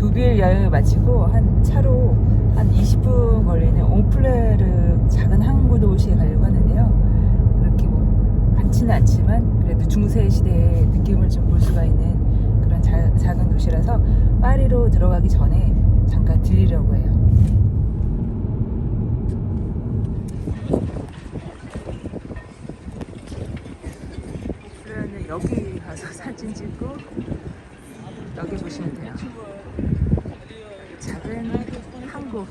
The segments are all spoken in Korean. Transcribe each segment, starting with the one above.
독일 여행을 마치고 한 차로 한 20분 걸리는 옹플레르 작은 항구 도시에 가려고 하는데요. 그렇게 뭐 많지는 않지만 그래도 중세 시대의 느낌을 좀 볼 수가 있는 그런 자- 작은 도시라서 파리로 들어가기 전에 잠깐 들리려고 해요. 그러면 여기 가서 사진 찍고 여기 보시면 돼요. 작은 항구.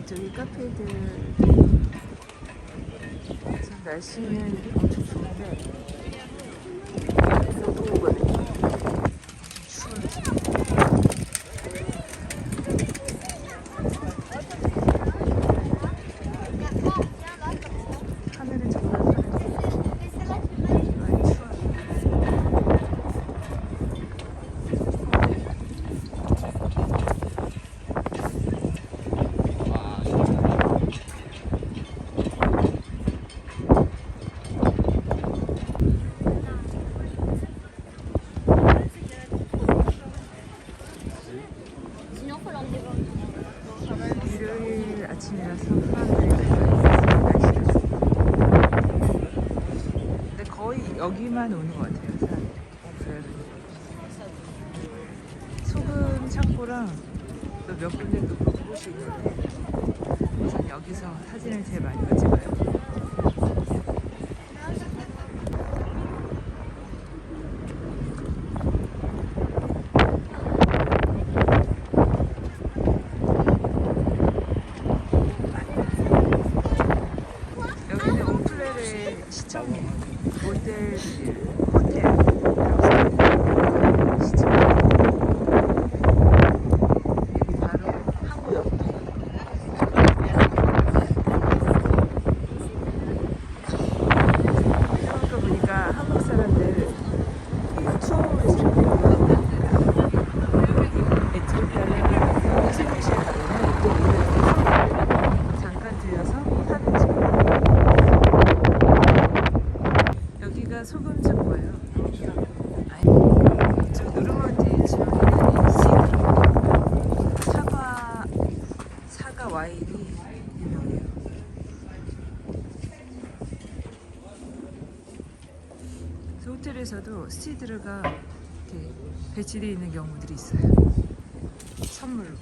이쪽이 카페들. 지금 날씨는 엄청 좋은데 너무 오거든요. 엄청 추워요. 지금. 하늘은 정말 많이 추워요. Sinon, faut l'enlever. 일요일 아침이라서 근데 거의 여기만 오는 것 같아요 사람들이. 소금 창고랑 또 몇 군데 또볼 곳이 있는데 우선 여기서 사진을 제일 많이 찍어요 여기는 옹플레르의 시청이에요 모델 호텔 시청 여기 바로 항구역 생각해 보니까 한국 사람들 이 투어리스트 에티오피아나 이집트시에 가면은 또 이렇게 잠깐 들려서 사진 소금 창고예요. 아니, 저 누르먼디 지역에는 이 시드로 사과 사과 와인이 유명해요. 그래서 호텔에서도 시드르가 이렇게 배치되어 있는 경우들이 있어요. 선물로.